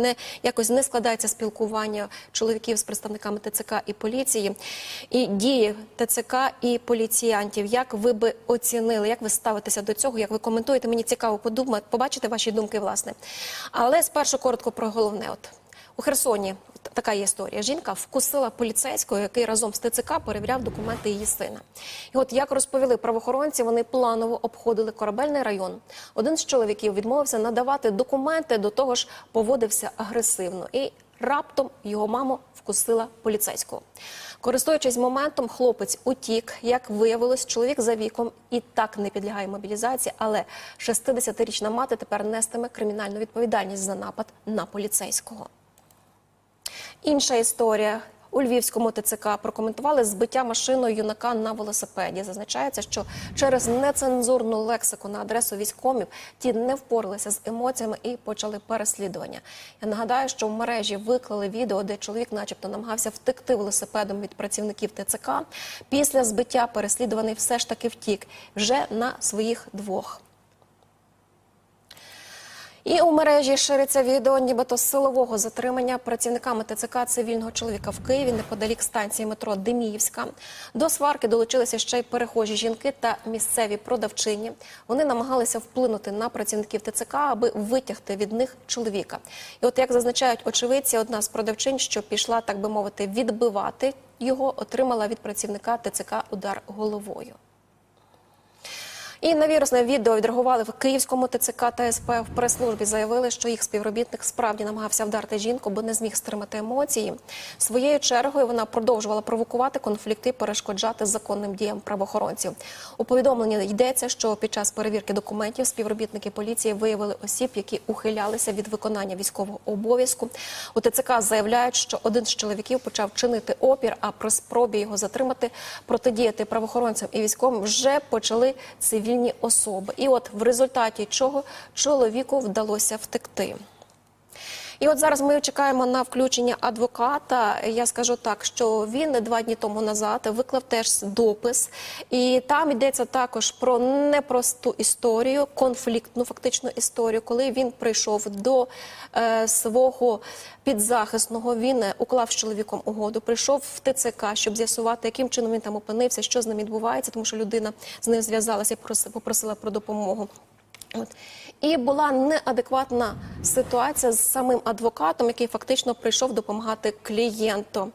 Не якось не складається спілкування чоловіків з представниками ТЦК і поліції, і дії ТЦК і поліціянтів. Як ви би оцінили, як ви ставитеся до цього? Як ви коментуєте? Мені цікаво подумати, побачити ваші думки, власне. Але спершу коротко про головне. От у Херсоні така є історія. Жінка вкусила поліцейського, який разом з ТЦК перевіряв документи її сина. І от як розповіли правоохоронці, вони планово обходили корабельний район. Один з чоловіків відмовився надавати документи, до того ж поводився агресивно. І раптом його маму вкусила поліцейського. Користуючись моментом, хлопець утік. Як виявилось, чоловік за віком і так не підлягає мобілізації, але 60-річна мати тепер нестиме кримінальну відповідальність за напад на поліцейського. Інша історія. У Львівському ТЦК прокоментували збиття машиною юнака на велосипеді. Зазначається, що через нецензурну лексику на адресу військомів ті не впоралися з емоціями і почали переслідування. Я нагадаю, що в мережі виклали відео, де чоловік, начебто, намагався втекти велосипедом від працівників ТЦК. Після збиття переслідуваний все ж таки втік вже на своїх двох. І у мережі шириться відео, нібито силового затримання працівниками ТЦК цивільного чоловіка в Києві неподалік станції метро Деміївська. До сварки долучилися ще й перехожі жінки та місцеві продавчині. Вони намагалися вплинути на працівників ТЦК, аби витягти від них чоловіка. І от як зазначають очевидці, одна з продавчин, що пішла, так би мовити, відбивати його, отримала від працівника ТЦК удар головою. І на вірусне відео відреагували в Київському ТЦК та СП. В прес-службі заявили, що їх співробітник справді намагався вдарити жінку, бо не зміг стримати емоції. Своєю чергою вона продовжувала провокувати конфлікти, перешкоджати законним діям правоохоронців. У повідомленні йдеться, що під час перевірки документів співробітники поліції виявили осіб, які ухилялися від виконання військового обов'язку. У ТЦК заявляють, що один з чоловіків почав чинити опір, а при спробі його затримати протидіяти правоохоронцям і військовим вже почали цивільні особи. І от в результаті чого чоловіку вдалося втекти. І от зараз ми чекаємо на включення адвоката. Я скажу так, що він два дні тому назад виклав теж допис, і там йдеться також про непросту історію, конфліктну фактично історію, коли він прийшов до е, свого підзахисного. Він уклав з чоловіком угоду, прийшов в ТЦК, щоб з'ясувати, яким чином він там опинився, що з ним відбувається, тому що людина з ним зв'язалася і прос- попросила про допомогу. От. І була неадекватна ситуація з самим адвокатом, який фактично прийшов допомагати клієнту.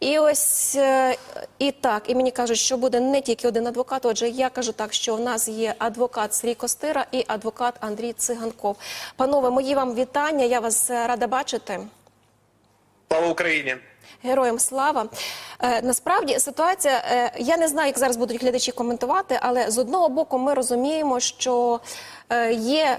І ось е, і так, і мені кажуть, що буде не тільки один адвокат. Отже, я кажу так, що в нас є адвокат Срій Костира і адвокат Андрій Циганков. Панове, мої вам вітання. Я вас е, рада бачити. Слава Україні! Героям слава. Е, насправді ситуація, е, я не знаю, як зараз будуть глядачі коментувати, але з одного боку ми розуміємо, що е, є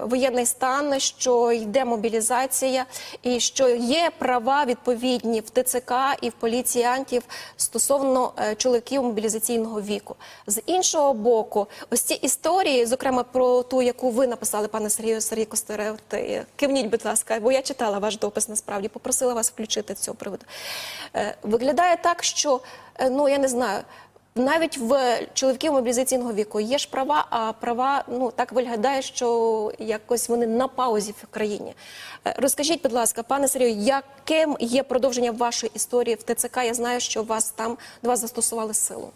воєнний стан, що йде мобілізація, і що є права відповідні в ТЦК і в поліціянтів стосовно е, чоловіків мобілізаційного віку. З іншого боку, ось ці історії, зокрема про ту, яку ви написали, пане Сергію Сергій Костере, е, кивніть, будь ласка, бо я читала ваш допис насправді, попросила вас включити з цього приводу. Е, Виглядає так, що е, ну я не знаю. Навіть в чоловіків мобілізаційного віку є ж права, а права ну так виглядає, що якось вони на паузі в країні. Е, Розкажіть, будь ласка, пане Сергію, яким є продовження вашої історії в ТЦК? Я знаю, що вас там до вас застосували силу.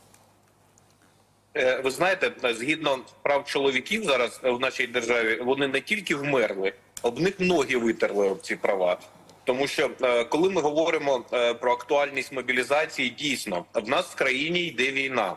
Е, Ви знаєте, згідно прав чоловіків зараз в нашій державі, вони не тільки вмерли, об них ноги витерли об ці права. Тому що е, коли ми говоримо е, про актуальність мобілізації, дійсно в нас в країні йде війна,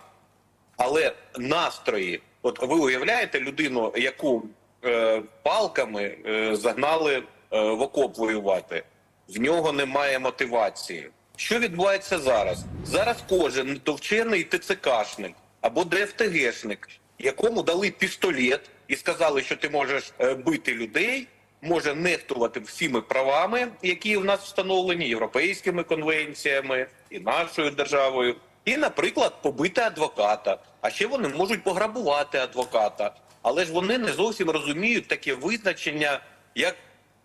але настрої, от ви уявляєте людину, яку е, палками загнали в окоп воювати, в нього немає мотивації. Що відбувається зараз? Зараз кожен товчений ТЦКшник або ДФТГшник, якому дали пістолет і сказали, що ти можеш бити людей, може нехтувати всіми правами, які в нас встановлені європейськими конвенціями і нашою державою, і, наприклад, побити адвоката. А ще вони можуть пограбувати адвоката. Але ж вони не зовсім розуміють таке визначення, як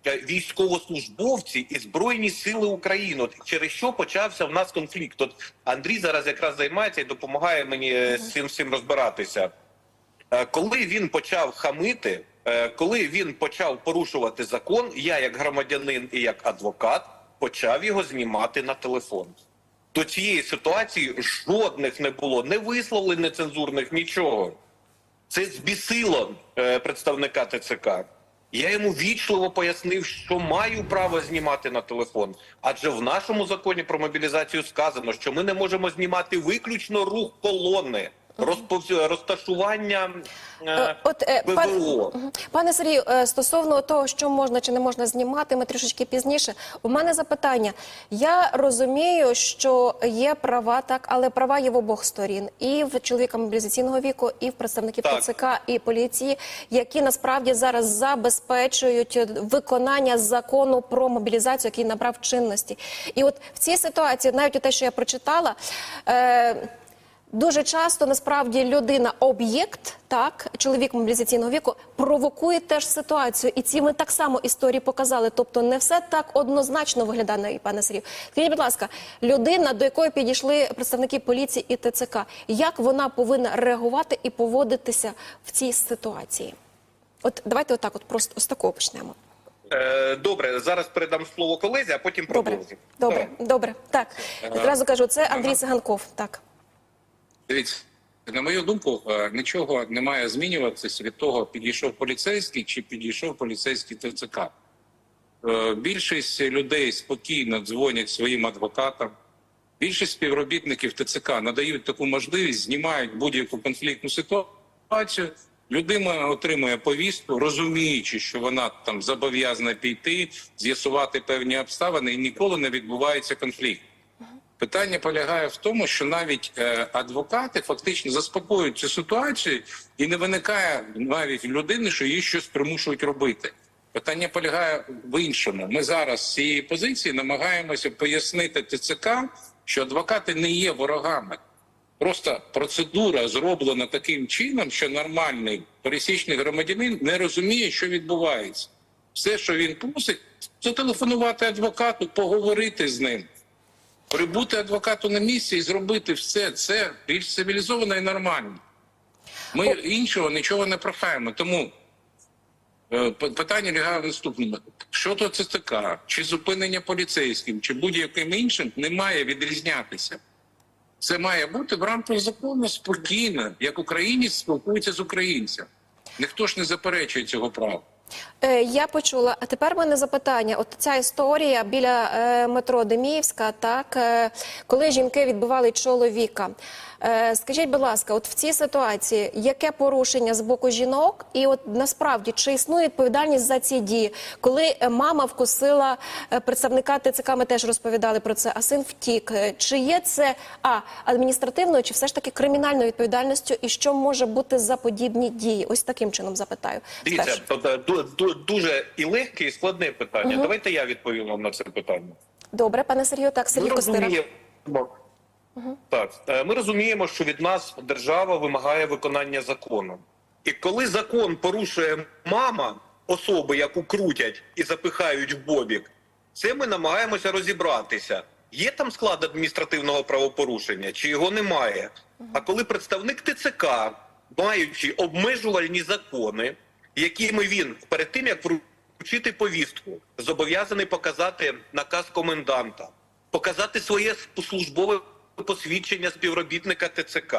військовослужбовці і збройні сили України, От через що почався в нас конфлікт. От Андрій зараз якраз займається і допомагає мені е, з цим всім розбиратися. Е, Коли він почав хамити Коли він почав порушувати закон, я як громадянин і як адвокат почав його знімати на телефон. До цієї ситуації жодних не було, не висловлень нецензурних, нічого. Це збісило е, представника ТЦК. Я йому вічливо пояснив, що маю право знімати на телефон. Адже в нашому законі про мобілізацію сказано, що ми не можемо знімати виключно рух колони, розпов... розташування е, Е, От е, пан- ПВО. Пане Сергію, е, стосовно того, що можна чи не можна знімати, ми трішечки пізніше. У мене запитання. Я розумію, що є права, так, але права є в обох сторін, і в чоловіка мобілізаційного віку, і в представників Так. ТЦК і поліції, які насправді зараз забезпечують виконання закону про мобілізацію, який набрав чинності. І от в цій ситуації, навіть те, що я прочитала. Е, Дуже часто насправді людина об'єкт, так чоловік мобілізаційного віку провокує теж ситуацію, і ці ми так само історії показали. Тобто, не все так однозначно виглядає, пане Сергію. Скажіть, будь ласка, людина, до якої підійшли представники поліції і ТЦК, як вона повинна реагувати і поводитися в цій ситуації? От давайте отак, от просто з такого почнемо. Е, Добре, зараз передам слово колезі, а потім Добре, продовжимо. добре, добре. Так одразу кажу, це Андрій Сиганков. Так. Дивіться, на мою думку, е, нічого не має змінюватися від того, підійшов поліцейський чи підійшов поліцейський ТЦК. Е, Більшість людей спокійно дзвонять своїм адвокатам. Більшість співробітників ТЦК надають таку можливість, знімають будь-яку конфліктну ситуацію. Людина отримує повістку, розуміючи, що вона там зобов'язана піти, з'ясувати певні обставини, і ніколи не відбувається конфлікт. Питання полягає в тому, що навіть е, адвокати фактично заспокоюють цю ситуацію, і не виникає навіть людини, що її щось примушують робити. Питання полягає в іншому. Ми зараз з цієї позиції намагаємося пояснити ТЦК, що адвокати не є ворогами. Просто процедура зроблена таким чином, що нормальний пересічний громадянин не розуміє, що відбувається. Все, що він просить, зателефонувати адвокату, поговорити з ним. Прибути адвокату на місці і зробити все це більш цивілізовано і нормально. Ми іншого нічого не прохаємо. Тому е, питання лягає в наступному: що то ЦТК, чи зупинення поліцейським, чи будь-яким іншим не має відрізнятися. Це має бути в рамках закону спокійно, як українець спілкується з українцем. Ніхто ж не заперечує цього права. Е, Я почула. А тепер в мене запитання. От ця історія біля е, метро Деміївська, так е, коли жінки відбивали чоловіка. Скажіть, будь ласка, от в цій ситуації яке порушення з боку жінок, і от насправді чи існує відповідальність за ці дії, коли мама вкусила представника ТЦК, ми теж розповідали про це, а син втік. Чи є це а адміністративною, чи все ж таки кримінальною відповідальністю, і що може бути за подібні дії? Ось таким чином запитаю. Дивіться, Дуже і легке, і складне питання. Давайте я відповім вам на це питання. Добре, пане Сергію, так, Сергій Ми Костира. розуміємо, так, е, ми розуміємо, що від нас держава вимагає виконання закону. І коли закон порушує мама особи, яку крутять і запихають в бобік, це ми намагаємося розібратися. Є там склад адміністративного правопорушення, чи його немає? А коли представник ТЦК, маючи обмежувальні закони, якими він перед тим як вручити повістку, зобов'язаний показати наказ коменданта, показати своє службове посвідчення співробітника ТЦК,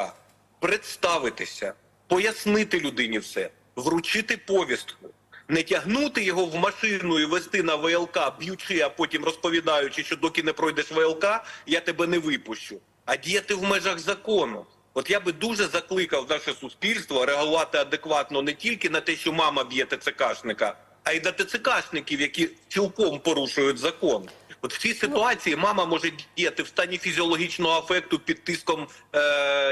представитися, пояснити людині все, вручити повістку, не тягнути його в машину і вести на ВЛК, б'ючи, а потім розповідаючи, що доки не пройдеш ВЛК, я тебе не випущу, а діяти в межах закону. От я би дуже закликав наше суспільство реагувати адекватно не тільки на те, що мама б'є ТЦКшника, а й на ТЦКшників, які цілком порушують закон. От в цій ситуації мама може діяти в стані фізіологічного афекту під тиском е,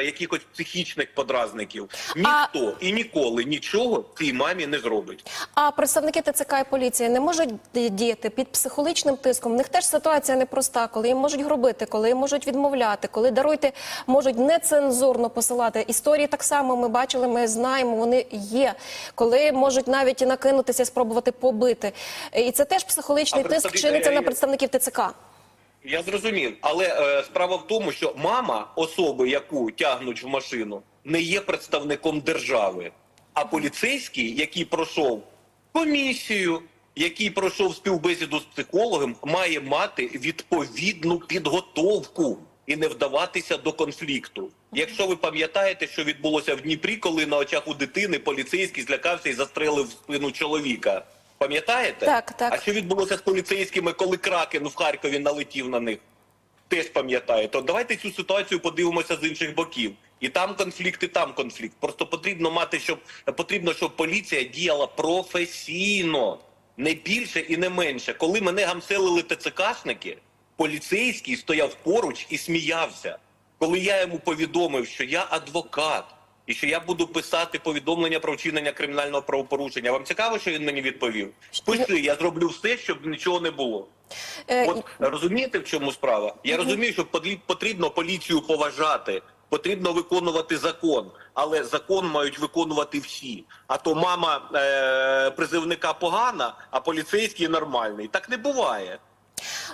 якихось психічних подразників. Ніхто і ніколи нічого цій мамі не зробить. А представники ТЦК і поліції не можуть діяти під психологічним тиском. В них теж ситуація непроста, коли їм можуть гробити, коли їм можуть відмовляти, коли даруйте, можуть нецензурно посилати. Історії так само ми бачили, ми знаємо, вони є. Коли можуть навіть і накинутися, спробувати побити. І це теж психологічний А тиск чиниться на представників ТЦК. Я зрозумів, але е, справа в тому, що мама особи, яку тягнуть в машину, не є представником держави. А поліцейський, який пройшов комісію, який пройшов співбесіду з психологом, має мати відповідну підготовку і не вдаватися до конфлікту. Якщо ви пам'ятаєте, що відбулося в Дніпрі, коли на очах у дитини поліцейський злякався і застрелив в спину чоловіка. Пам'ятаєте? Так, так. А що відбулося з поліцейськими, коли Кракен в Харкові налетів на них? Теж пам'ятає. То давайте цю ситуацію подивимося з інших боків. І там конфлікт, і там конфлікт. Просто потрібно мати, щоб потрібно, щоб поліція діяла професійно, не більше і не менше. Коли мене гамселили ТЦКшники, поліцейський стояв поруч і сміявся. Коли я йому повідомив, що я адвокат і що я буду писати повідомлення про вчинення кримінального правопорушення. Вам цікаво, що він мені відповів? Пиши, я зроблю все, щоб нічого не було. Е, От розумієте, в чому справа? Я розумію, що потрібно поліцію поважати, потрібно виконувати закон, але закон мають виконувати всі. А то мама е- призивника погана, а поліцейський нормальний. Так не буває.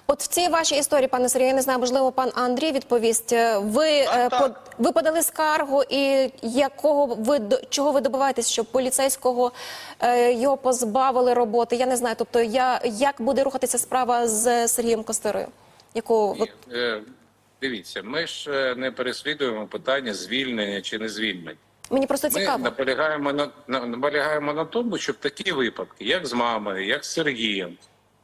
От в цій вашій історії, пане Сергію, я не знаю, можливо, пан Андрій відповість. Е, Ви, е, так. под- ви подали скаргу, і якого ви чого ви добиваєтесь, щоб поліцейського е, його позбавили роботи? Я не знаю. Тобто, я як буде рухатися справа з Сергієм Костерою? Якого ви Ні, е, Дивіться, ми ж е, не переслідуємо питання звільнення чи не звільнення. мені просто Ми цікаво. наполягаємо на, на наполягаємо на тому, щоб такі випадки, як з мамою, як з Сергієм,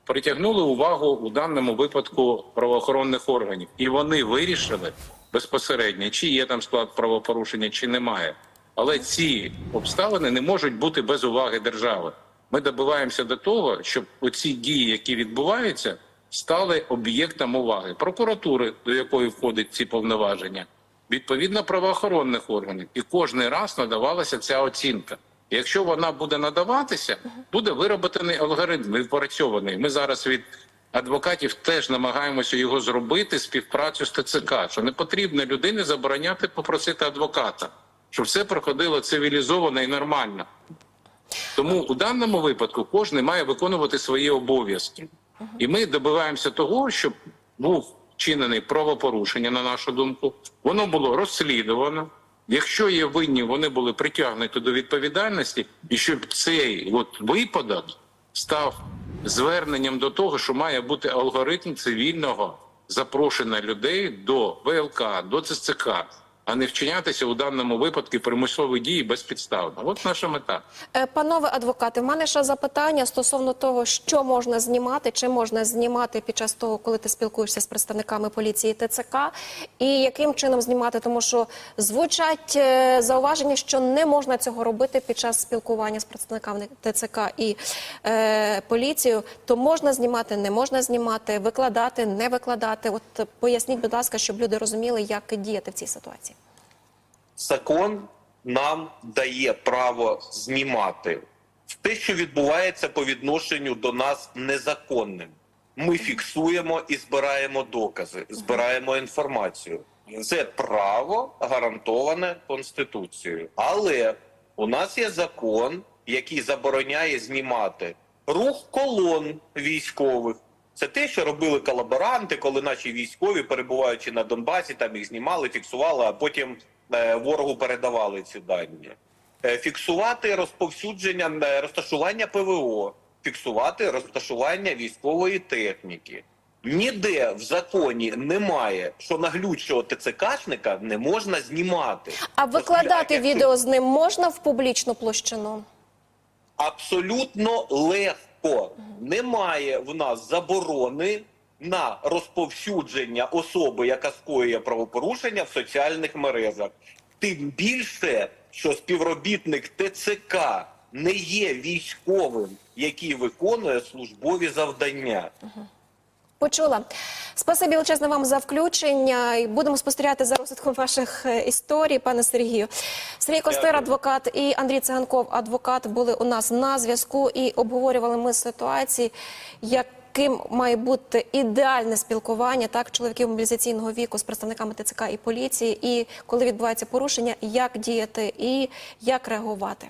притягнули увагу у даному випадку правоохоронних органів, і вони вирішили безпосередньо, чи є там склад правопорушення, чи немає. Але ці обставини не можуть бути без уваги держави. Ми добиваємося до того, щоб оці дії, які відбуваються, стали об'єктом уваги прокуратури, до якої входять ці повноваження, відповідно правоохоронних органів, і кожен раз надавалася ця оцінка. Якщо вона буде надаватися, буде вироботений алгоритм, відпрацьований. Ми зараз від адвокатів теж намагаємося його зробити співпрацю з ТЦК, що не потрібно людині забороняти попросити адвоката, щоб все проходило цивілізовано і нормально. Тому у даному випадку кожен має виконувати свої обов'язки. І ми добиваємося того, щоб був вчинений правопорушення, на нашу думку, воно було розслідувано. Якщо є винні, вони були притягнуті до відповідальності, і щоб цей от випадок став зверненням до того, що має бути алгоритм цивільного запрошення людей до ВЛК, до ЦЦК, а не вчинятися у даному випадку примусові дії безпідставно. От наша мета. Е, Панове адвокати, в мене ще запитання стосовно того, що можна знімати, чи можна знімати під час того, коли ти спілкуєшся з представниками поліції ТЦК, і яким чином знімати, тому що звучать е, зауваження, що не можна цього робити під час спілкування з представниками ТЦК і е, поліцією. То можна знімати, не можна знімати, викладати, не викладати. От е, поясніть, будь ласка, щоб люди розуміли, як діяти в цій ситуації. Закон нам дає право знімати те, що відбувається по відношенню до нас незаконним. Ми фіксуємо і збираємо докази, збираємо інформацію. Це право гарантоване Конституцією. Але у нас є закон, який забороняє знімати рух колон військових. Це те, що робили колаборанти, коли наші військові, перебуваючи на Донбасі, там їх знімали, фіксували, а потім ворогу передавали ці дані. Е, Фіксувати розповсюдження е, розташування ПВО, фіксувати розташування військової техніки. Ніде в законі немає, що наглючого ТЦКшника не можна знімати. А викладати відео з ним можна в публічну площину? абсолютно легко. Немає в нас заборони на розповсюдження особи, яка скоює правопорушення в соціальних мережах. Тим більше, що співробітник ТЦК не є військовим, який виконує службові завдання. Почула. Спасибі величезне вам за включення. І будемо спостерігати за розвитком ваших е, історій, пане Сергію. Сергій Костер, адвокат, і Андрій Циганков, адвокат, були у нас на зв'язку і обговорювали ми ситуації, яким має бути ідеальне спілкування так чоловіків мобілізаційного віку з представниками ТЦК і поліції, і коли відбувається порушення, як діяти і як реагувати.